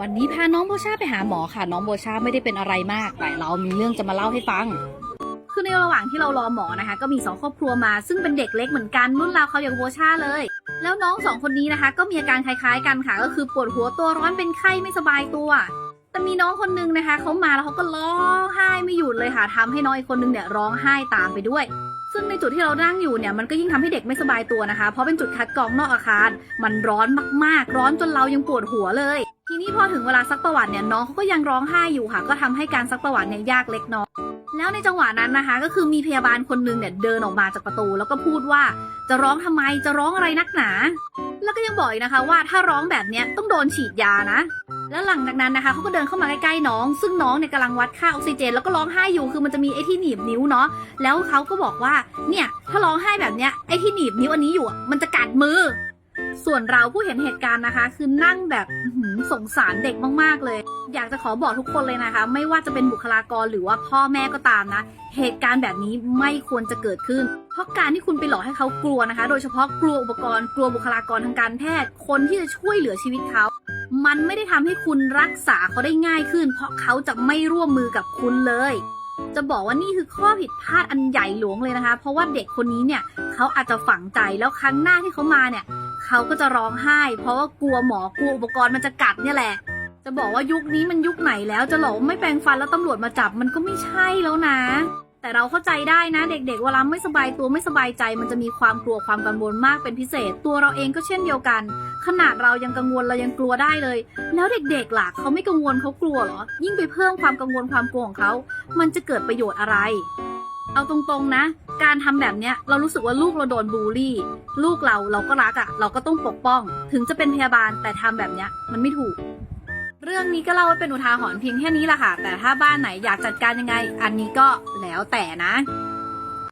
วันนี้พาน้องโบชาไปหาหมอค่ะ น้องโบชาไม่ได้เป็นอะไรมาก แต่เรามีเรื่องจะมาเล่าให้ฟัง คือในระหว่างที่เรารอหมอนะคะ ก็มีสองครอบครัวมา ซึ่งเป็นเด็กเล็กเหมือนกันรุ่นราวเขาอย่างโบชาเลย แล้วน้องสองคนนี้นะคะ ก็มีอาการคล้ายๆกันค่ะ ก็คือปวดหัวตัวร้อนเป็นไข้ไม่สบายตัว แต่มีน้องคนนึงนะคะเขามาแล้วเขาก็ร้องไห้ไม่หยุดเลยค่ะทำให้น้องอีกคนนึงเนี่ยร้องไห้ตามไปด้วยซึ่งในจุดที่เรานั่งอยู่เนี่ยมันก็ยิ่งทำให้เด็กไม่สบายตัวนะคะ เพราะเป็นจุดคัดกรองนอกอาคาร มันร้อนมากๆ ร้อนจนเรายังปวดหัวเลย ทีนี้พอถึงเวลาซักประวัติเนี่ยน้องเขาก็ยังร้องไห้อยู่ค่ะ ก็ทำให้การซักประวัติเนี่ยยากเล็กน้อยแล้วในจังหวะนั้นนะคะ ก็คือมีพยาบาลคนนึงเนี่ยเดินออกมาจากประตู แล้วก็พูดว่าจะร้องทำไมจะร้องอะไรนักหนา แล้วก็ยังบอกอีกนะคะว่าถ้าร้องแบบเนี้ยต้องโดนฉีดยานะ แล้วหลังจากนั้นนะคะเขาก็เดินเข้ามาใกล้ๆน้อง ซึ่งน้องเนี่ยกำลังวัดค่าออกซิเจน แล้วก็ร้องไห้อยู่คือมันจะมีไอ้ที่หนีบนิ้วเนาะแล้วเขาก็บอกว่าเนี่ยถ้าร้องไห้แบบเนี้ยไอ้ที่หนีบนิ้วอันนี้อยู่มันจะกัดมือ ส่วนเราผู้เห็นเหตุการณ์นะคะ คือนั่งแบบสงสารเด็กมากๆเลย อยากจะขอบอกทุกคนเลยนะคะ ไม่ว่าจะเป็นบุคลากรหรือว่าพ่อแม่ก็ตามนะ เหตุการณ์แบบนี้ไม่ควรจะเกิดขึ้น เพราะการที่คุณไปหลอกให้เขากลัวนะคะ โดยเฉพาะกลัวอุปกรณ์กลัวบุคลากรทางการแพทย์ คนที่จะช่วยเหลือชีวิตเขา มันไม่ได้ทำให้คุณรักษาเขาได้ง่ายขึ้น เพราะเขาจะไม่ร่วมมือกับคุณเลย จะบอกว่านี่คือข้อผิดพลาดอันใหญ่หลวงเลยนะคะ เพราะว่าเด็กคนนี้เนี่ยเขาอาจจะฝังใจแล้วครั้งหน้าที่เขามาเนี่ยเขาก็จะร้องไห้ เพราะว่ากลัวหมอกลัวอุปกรณ์มันจะกัดเนี่ยแหละ จะบอกว่ายุคนี้มันยุคไหนแล้วจะหลอกไม่แปลงฟันแล้วตำรวจมาจับมันก็ไม่ใช่แล้วนะ แต่เราเข้าใจได้นะเด็กๆเวลาไม่สบายตัวไม่สบายใจ มันจะมีความกลัวความกังวลมากเป็นพิเศษ ตัวเราเองก็เช่นเดียวกัน ขนาดเรายังกังวลเรายังกลัวได้เลย แล้วเด็กๆล่ะเขาไม่กังวลเขากลัวเหรอ ยิ่งไปเพิ่มความกังวลความกลัวของเขา มันจะเกิดประโยชน์อะไร เอาตรงๆนะ การทำแบบเนี้ยเรารู้สึกว่าลูกเราโดนบูลลี่ ลูกเราเราก็รักอะ่ะ เราก็ต้องปกป้อง ถึงจะเป็นพยาบาลแต่ทำแบบเนี้ยมันไม่ถูก เรื่องนี้ก็เล่าไว้เป็นอุทาหรณ์เพียงแค่นี้แหละค่ะ แต่ถ้าบ้านไหนอยากจัดการยังไง อันนี้ก็แล้วแต่นะ